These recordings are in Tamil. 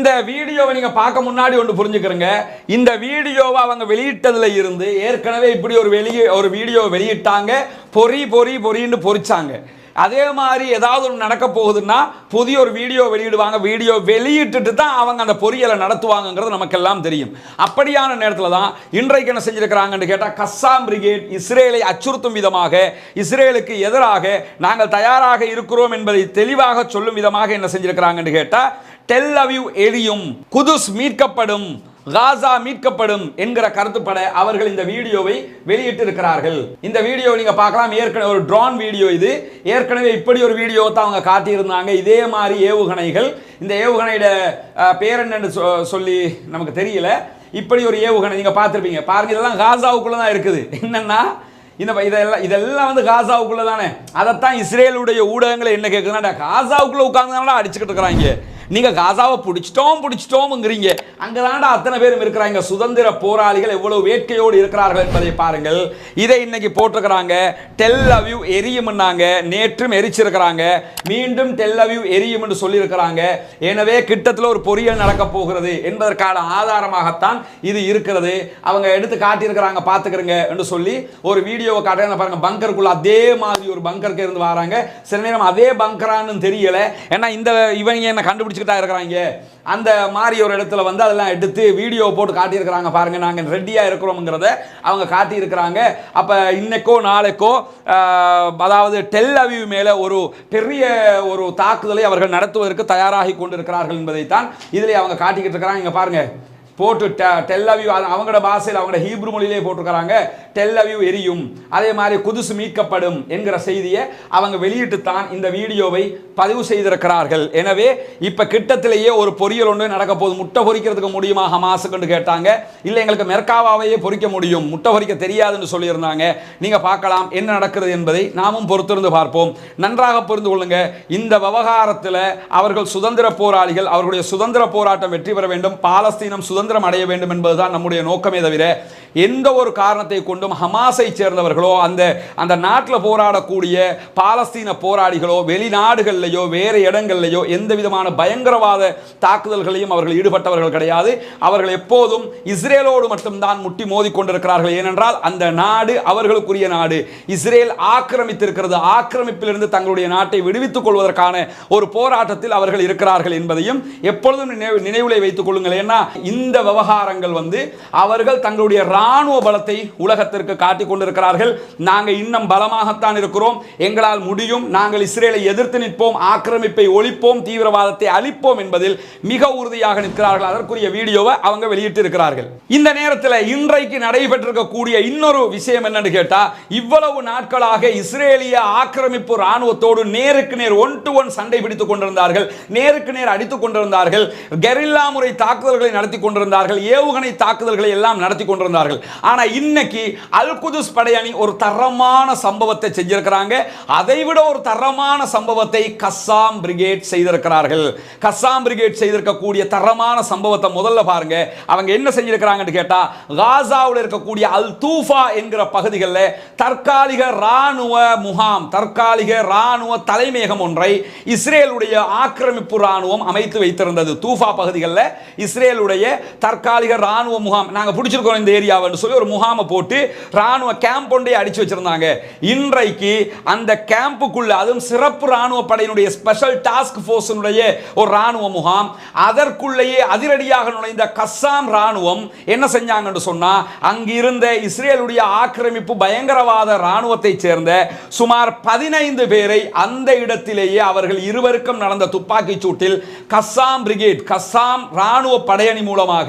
இந்த வீடியோவை நீங்க பார்க்க முன்னாடி ஒன்று புரிஞ்சுக்கிறங்க. இந்த வீடியோவை அவங்க வெளியிட்டதுல இருந்து ஏற்கனவே இப்படி ஒரு வெளியே ஒரு வீடியோ வெளியிட்டாங்க. பொறி பொறி பொறின்னு பொறிச்சாங்க. அதே மாதிரி ஏதாவது ஒன்று நடக்க போகுதுன்னா புதிய ஒரு வீடியோ வெளியிடுவாங்க. வீடியோ வெளியிட்டுட்டு தான் அவங்க அந்த பொறியலை நடத்துவாங்கங்கிறது நமக்கெல்லாம் தெரியும். அப்படியான நேரத்தில் தான் இன்றைக்கு என்ன செஞ்சுருக்கிறாங்கன்னு கேட்டால் கஸ்ஸாம் பிரிகேட் இஸ்ரேலை அச்சுறுத்தும் விதமாக இஸ்ரேலுக்கு எதிராக நாங்கள் தயாராக இருக்கிறோம் என்பதை தெளிவாக சொல்லும் விதமாக என்ன செஞ்சுருக்கிறாங்கன்னு கேட்டால் டெல் அவிவ் எரியும் குதுஸ் மீட்கப்படும் காசா மீட்கப்படும் என்கிற கருத்துப்பட அவர்கள் இந்த வீடியோவை வெளியிட்டு இருக்கிறார்கள் இந்த வீடியோ நீங்க பார்க்கலாம். ஏற்கனவே ஒரு ட்ரோன் வீடியோ இது. ஏற்கனவே இப்படி ஒரு வீடியோ தான் அவங்க காட்டியிருந்தாங்க. இதே மாதிரி ஏவுகணைகள். இந்த ஏவுகணையோட பேர் என்னன்னு சொ- சொல்லி நமக்கு தெரியல. இப்படி ஒரு ஏவுகணை நீங்க பார்த்துருப்பீங்க. பாருங்க இதெல்லாம் காசாவுக்குள்ள தான் இருக்குது. என்னன்னா இந்த இதெல்லாம் இதெல்லாம் வந்து காசாவுக்குள்ள தானே. அதைத்தான் இஸ்ரேலுடைய ஊடகங்கள் என்ன கேட்குதுன்னா காசாவுக்குள்ள உட்கார்ந்து அடிச்சுக்கிட்டு இருக்கிறாங்க. நீங்க காசாவை பிடிச்சிட்டோம் பிடிச்சிட்டோம்ங்கிறீங்க. அங்கதான்டா அத்தனை பேரும் இருக்கிறாங்க. சுதந்திர போராளிகள் எவ்வளவு வேட்கையோடு இருக்கிறார்கள் என்பதை பாருங்கள். இதை இன்னைக்கு போட்டிருக்கிறாங்க. டெல் அவ்யூ எரியும்னாங்க. நேற்றும் எரிச்சிருக்கிறாங்க. மீண்டும் டெல் அவ்யூ எரியும் என்று சொல்லியிருக்கிறாங்க. எனவே கிட்டத்தில் ஒரு பொறியியல் நடக்க போகிறது என்பதற்கான ஆதாரமாகத்தான் இது இருக்கிறது. அவங்க எடுத்து காட்டியிருக்கிறாங்க பார்த்துக்கிறங்க என்று சொல்லி ஒரு வீடியோவை காட்டுறாங்க. பாருங்க பங்கருக்குள்ள அதே மாதிரி ஒரு பங்கருக்கு இருந்து வராங்க. சில நேரம் அதே பங்கரான்னு தெரியல. ஏன்னா இந்த இவங்க என்ன கண்டுபிடிச்சுக்கிட்டா இருக்கிறாங்க. அந்த மாதிரி ஒரு இடத்துல வந்து அதெல்லாம் எடுத்து வீடியோ போட்டு காட்டியிருக்கிறாங்க. பாருங்க நாங்கள் ரெடியாக இருக்கிறோம்ங்கிறத அவங்க காட்டியிருக்கிறாங்க. அப்போ இன்னைக்கோ நாளைக்கோ ஆஹ், அதாவது டெல் அவிவ் மேலே ஒரு பெரிய ஒரு தாக்குதலை அவர்கள் நடத்துவதற்கு தயாராகி கொண்டிருக்கிறார்கள் என்பதைத்தான் இதில் அவங்க காட்டிக்கிட்டு இருக்கிறாங்க. இங்கே பாருங்க. போட்டு டெல்லவியூ அவங்களோட பாஷையில் அவங்களோட ஹீப்ரு மொழியிலே போட்டிருக்கிறாங்க. டெல் எரியும். அதே மாதிரி குதுசு மீட்கப்படும் என்கிற செய்தியை அவங்க வெளியிட்டு தான் இந்த வீடியோவை பதிவு செய்திருக்கிறார்கள். எனவே இப்போ கிட்டத்திலேயே ஒரு பொரியல் ஒன்று நடக்க போகுது. முட்டை பொரிக்கிறதுக்கு முடியுமா ஹமாஸுக்குன்னு கேட்டாங்க. இல்லை எங்களுக்கு மெர்காவாவையே பொறிக்க முடியும். முட்டை பொறிக்க தெரியாதுன்னு சொல்லியிருந்தாங்க. நீங்கள் பார்க்கலாம் என்ன நடக்கிறது என்பதை நாமும் பொறுத்திருந்து பார்ப்போம். நன்றாக புரிந்து கொள்ளுங்க. இந்த விவகாரத்தில் அவர்கள் சுதந்திர போராளிகள் அவர்களுடைய சுதந்திர போராட்டம் வெற்றி பெற வேண்டும். பாலஸ்தீனம் சுதந்திர சுதந்திரம் அடைய வேண்டும் என்பதுதான் நம்முடைய நோக்கமே தவிர எந்த ஒரு காரணத்தை கொண்டும் ஹமாஸை சேர்ந்தவர்களோ அந்த அந்த நாட்டில் போராடக்கூடிய பாலஸ்தீன போராளிகளோ வெளிநாடுகள்லையோ வேறு இடங்கள்லையோ எந்த விதமான பயங்கரவாத தாக்குதல்களையும் அவர்கள் ஈடுபட்டவர்கள் கிடையாது. அவர்கள் எப்போதும் இஸ்ரேலோடு மட்டும்தான் முட்டி மோதி கொண்டிருக்கிறார்கள். ஏனென்றால் அந்த நாடு அவர்களுக்குரிய நாடு. இஸ்ரேல் ஆக்கிரமித்திருக்கிறது. ஆக்கிரமிப்பிலிருந்து தங்களுடைய நாட்டை விடுவித்துக் கொள்வதற்கான ஒரு போராட்டத்தில் அவர்கள் இருக்கிறார்கள் என்பதையும் எப்பொழுதும் நினைவு நினைவுலை வைத்துக் கொள்ளுங்கள் ஏன்னா இந்த இந்த விவகாரங்கள் வந்து அவர்கள் தங்களுடைய இராணுவ பலத்தை உலகத்திற்கு காட்டிக் கொண்டிருக்கிறார்கள். நாங்கள் இன்னும் பலமாகத்தான் இருக்கிறோம். எங்களால் முடியும். நாங்கள் இஸ்ரேலை எதிர்த்து நிற்போம். ஆக்கிரமிப்பை ஒழிப்போம். தீவிரவாதத்தை அழிப்போம் என்பதில் மிக உறுதியாக நிற்கிறார்கள். அதற்குரிய வீடியோவை அவங்க வெளியிட்டு இருக்கிறார்கள் இந்த நேரத்தில் இன்றைக்கு நடைபெற்றிருக்கக்கூடிய இன்னொரு விஷயம் என்னன்னு கேட்டால் இவ்வளவு நாட்களாக இஸ்ரேலிய ஆக்கிரமிப்பு ராணுவத்தோடு நேருக்கு நேர் ஒன் டு ஒன் சண்டை பிடித்துக் கொண்டிருந்தார்கள். நேருக்கு நேர் அடித்துக் கொண்டிருந்தார்கள். கெரில்லா முறை தாக்குதல்களை நடத்தி கொண்டிருந்தார்கள். ஏவுகணை தாக்குதல்களை எல்லாம் நடத்தி கொண்டிருந்தார்கள். ஆனால் இன்னைக்கு அல் குதுஸ் படையணி ஒரு தரமான சம்பவத்தை செஞ்சிருக்கிறாங்க. அதை விட ஒரு தரமான சம்பவத்தை கஸ்ஸாம் பிரிகேட் செய்திருக்கிறார்கள். கஸ்ஸாம் பிரிகேட் செய்திருக்கக்கூடிய தரமான சம்பவத்தை முதல்ல பாருங்க. அவங்க என்ன செஞ்சிருக்கிறாங்கன்னு கேட்டால் காசாவில் இருக்கக்கூடிய அல் தூஃபா என்கிற பகுதிகளில் தற்காலிக ராணுவ முகாம் தற்காலிக ராணுவ தலைமையகம் ஒன்றை இஸ்ரேலுடைய ஆக்கிரமிப்பு ராணுவம் அமைத்து வைத்திருந்தது. தூஃபா பகுதிகளில் இஸ்ரேலுடைய தற்காலிக ராணுவ முகாம். நாங்கள் பிடிச்சிருக்கோம் இந்த ஏரியாவுன்னு சொல்லி ஒரு முகாமை போட்டு ராணுவ கேம்ப் ஒன்றை அடிச்சு வச்சிருந்தாங்க. இன்றைக்கு அந்த கேம்புக்குள்ள அதுவும் சிறப்பு ராணுவ படையினுடைய ஸ்பெஷல் டாஸ்க் ஃபோர்ஸினுடைய ஒரு ராணுவ முகாம். அதற்குள்ளேயே அதிரடியாக நுழைந்த கஸ்ஸாம் ராணுவம் என்ன செஞ்சாங்கன்னு சொன்னா அங்கிருந்த இஸ்ரேலுடைய ஆக்கிரமிப்பு பயங்கரவாத ராணுவத்தை சேர்ந்த சுமார் பதினைந்து பேரை அந்த இடத்திலேயே அவர்கள் இருவருக்கும் நடந்த துப்பாக்கிச் சூட்டில் கஸ்ஸாம் பிரிகேட் கஸ்ஸாம் ராணுவ படையணி மூலமாக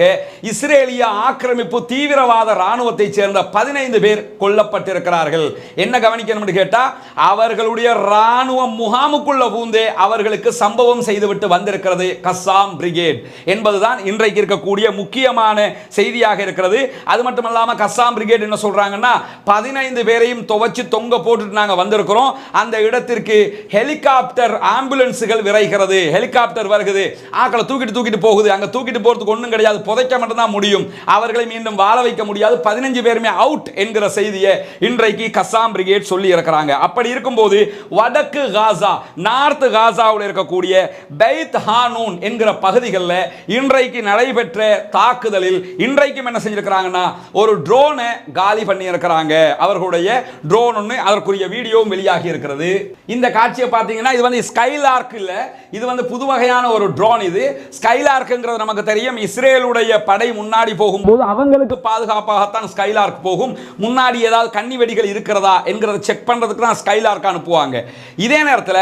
இஸ்ரேலிய ஆக்கிரமிப்பு தீவிரவாத ராணுவத்தை சேர்ந்த பதினைந்து பேர் கொல்லப்பட்டிருக்கிறார்கள். என்ன கவனிக்கணும்னு கேட்டால் அவர்களுடைய ராணுவ முகாமுக்குள்ள பூந்தே அவர்களுக்கு சம்பவம் செய்துவிட்டு வந்திருக்கிறது கஸ்ஸாம் பிரிகேட் என்பதுதான் இன்றைக்கு இருக்கக்கூடிய முக்கியமான செய்தியாக இருக்கிறது. அது மட்டும் இல்லாமல் கஸ்ஸாம் பிரிகேட் என்ன சொல்றாங்கன்னா பதினைந்து பேரையும் துவச்சி தொங்க போட்டுட்டு நாங்க வந்திருக்கிறோம். அந்த இடத்திற்கு ஹெலிகாப்டர் ஆம்புலன்ஸுகள் விரைகிறது. ஹெலிகாப்டர் வருகிறது ஆக்களை தூக்கிட்டு தூக்கிட்டு போகுது. அங்க தூக்கிட்டு போறதுக்கு ஒன்றும் கிடையாது. புதைக்க மட்டும்தான் முடியும். அவர்களை மீண்டும் வாழ வைக்க முடியாது. பதினஞ்சு பேருமே அவுட் என்கிற செய்தியை இன்றைக்கு கசாம் பிரிகேட் சொல்லி இருக்கிறாங்க. அப்படி இருக்கும்போது வடக்கு காசா நார்த் காசாவில் இருக்கக்கூடிய பெய்த் ஹானூன் என்கிற பகுதிகளில் இன்றைக்கு நடைபெற்ற தாக்குதலில் இன்றைக்கும் என்ன செஞ்சிருக்கிறாங்கன்னா ஒரு ட்ரோனை காலி பண்ணி இருக்கிறாங்க அவர்களுடைய ட்ரோன் ஒன்று அதற்குரிய வீடியோவும் வெளியாகி இருக்கிறது. இந்த காட்சியை பார்த்தீங்கன்னா இது வந்து ஸ்கைலார்க் இல்லை. இது வந்து புது வகையான ஒரு ட்ரோன் இது. ஸ்கைலார்க்குங்கிறது நமக்கு தெரியும். இஸ்ரேல் இஸ்ரேலுடைய படை முன்னாடி போகும்போது அவங்களுக்கு பாதுகாப்பாகத்தான் ஸ்கைலார்க் போகும். முன்னாடி ஏதாவது கன்னி வெடிகள் இருக்கிறதா என்கிறத செக் பண்ணுறதுக்கு தான் ஸ்கைலார்க் அனுப்புவாங்க. இதே நேரத்தில்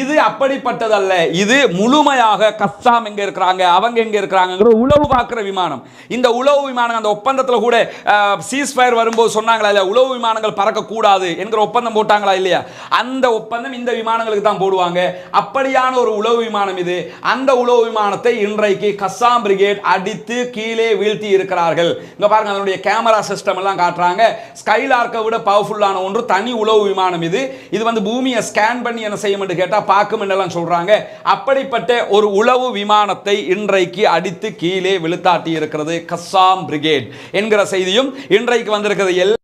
இது அப்படிப்பட்டதல்ல. இது முழுமையாக கஸ்தாம் எங்கே இருக்கிறாங்க? அவங்க எங்கே இருக்கிறாங்கிற உளவு பார்க்குற விமானம். இந்த உளவு விமானம் அந்த ஒப்பந்தத்தில் கூட சீஸ் ஃபயர் வரும்போது சொன்னாங்களா இல்லையா? உளவு விமானங்கள் பறக்கக்கூடாது என்கிற ஒப்பந்தம் போட்டாங்களா இல்லையா? அந்த ஒப்பந்தம் இந்த விமானங்களுக்கு தான் போடுவாங்க. அப்படியான ஒரு உளவு விமானம் இது. அந்த உளவு விமானத்தை இன்றைக்கு கஸ்ஸாம் பிரிகேட் அடித்து கீழே வீழ்த்தி இருக்கிறார்கள். இங்கே பாருங்க அதனுடைய கேமரா சிஸ்டம் எல்லாம் காட்டுறாங்க. ஸ்கைலார்க்கை விட பவர்ஃபுல்லான ஒன்று தனி உளவு விமானம் இது. இது வந்து பூமியை ஸ்கேன் பண்ணி என்ன செய்யும் என்று கேட்டால் பார்க்கும் என்றெல்லாம் சொல்கிறாங்க அப்படிப்பட்ட ஒரு உளவு விமானத்தை இன்றைக்கு அடித்து கீழே விழுத்தாட்டி இருக்கிறது கஸ்ஸாம் பிரிகேட் என்கிற செய்தியும் இன்றைக்கு வந்திருக்கிறது. எல்லா